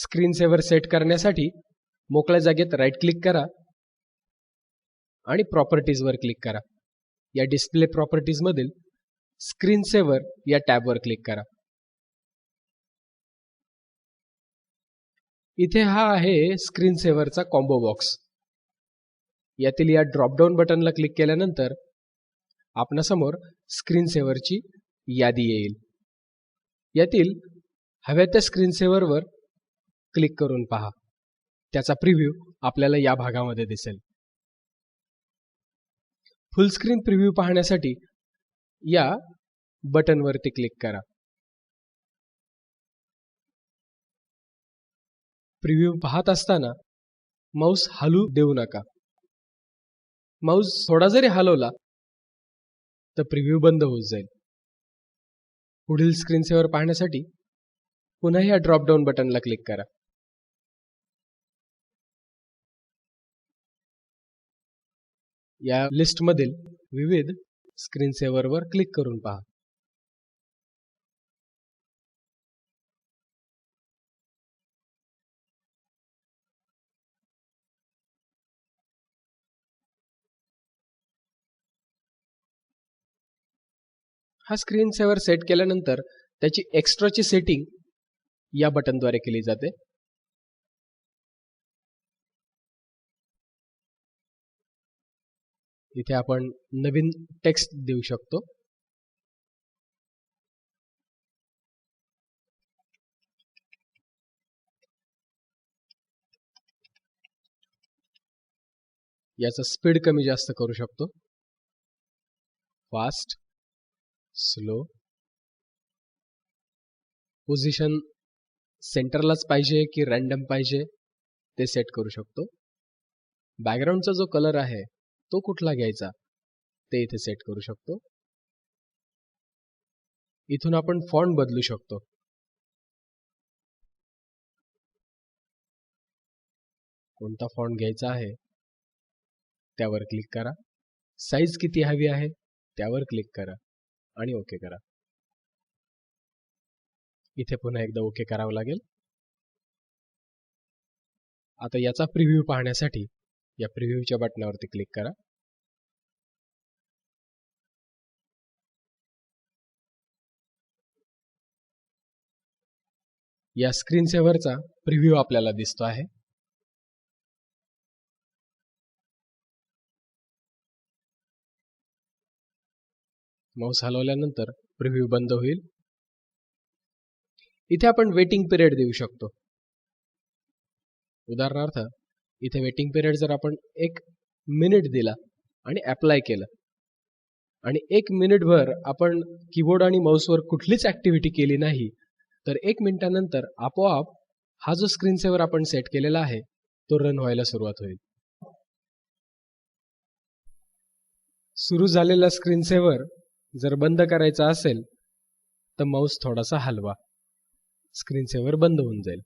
Screen saver set करण्यासाठी मोकळ्या जागेत राईट क्लिक करा आणि प्रॉपर्टीजवर क्लिक करा. या डिस्प्ले प्रॉपर्टीजमधील स्क्रीन सेव्हर या टॅबवर क्लिक करा. इथे हा आहे स्क्रीन सेव्हरचा कॉम्बो बॉक्स यातील या ड्रॉपडाऊन बटनला क्लिक केल्यानंतर आपणासमोर स्क्रीन सेव्हरची यादी येईल. यातील हव्या त्या स्क्रीन सेव्हरवर क्लिक करून पहा. त्याचा प्रिव्ह्यू आपल्याला या भागामध्ये दिसेल. फुल स्क्रीन प्रिव्ह्यू पाहण्यासाठी या बटनवरती क्लिक करा. प्रिव्ह्यू पाहत असताना माऊस हलू देऊ नका. माऊस थोडा जरी हलवला तर प्रिव्ह्यू बंद होत जाईल. पुढील स्क्रीन सेवर पाहण्यासाठी पुन्हा या ड्रॉपडाऊन बटनला क्लिक करा. या लिस्टमधील विविध स्क्रीन सेव्हरवर क्लिक करून पहा. हा स्क्रीन सेवर सेट केल्यानंतर त्याची एक्स्ट्राची सेटिंग या बटनद्वारे केली जाते. इथे आपण नवीन टेक्स्ट देऊ शकतो. याचा स्पीड कमी जास्त करू शकतो. फास्ट स्लो पोझिशन सेंटरलाच पाहिजे की रॅन्डम पाहिजे ते सेट करू शकतो. बॅकग्राऊंडचा जो कलर आहे तो कुठला घ्यायचा? ते इथे सेट करू शकतो. इथून आपण फॉन्ट बदलू शकतो. कोणता फॉन्ट घ्यायचा आहे? त्यावर क्लिक करा. साईज किती हवी आहे? त्यावर क्लिक करा आणि ओके करा. इथे पुन्हा एकदा ओके करावं लागेल. आता याचा प्रिव्ह्यू पाहण्यासाठी या प्रिव्ह्यूच्या बटनावरती क्लिक करा. या स्क्रीन सेव्हरचा प्रिव्ह्यू आपल्याला दिसतो आहे. माऊस हलवल्यानंतर प्रिव्ह्यू बंद होईल. इथे आपण वेटिंग पिरियड देऊ शकतो. उदाहरणार्थ इथे वेटिंग पिरियड जर आपण एक मिनिट दिला आणि अप्लाय केलं. आणि एक मिनिटभर आपण कीबोर्ड आणि माऊसवर कुठलीच ऍक्टिव्हिटी केली नाही तर एक मिनिटानंतर आपोआप हा जो स्क्रीन सेव्हर आपण सेट केलेला आहे तो रन व्हायला सुरुवात होईल. सुरू झालेला स्क्रीन सेव्हर जर बंद करायचा असेल तर माऊस थोडासा हलवा. स्क्रीन सेव्हर बंद होऊन जाईल.